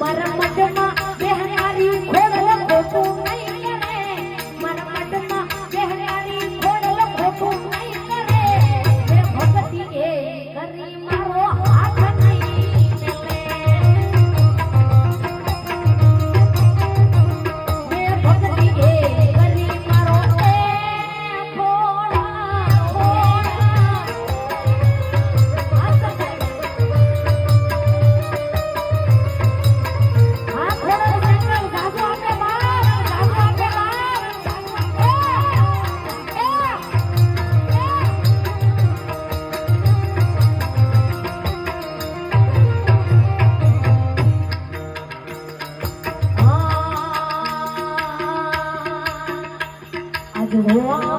மரம் மட்டுமா Oh,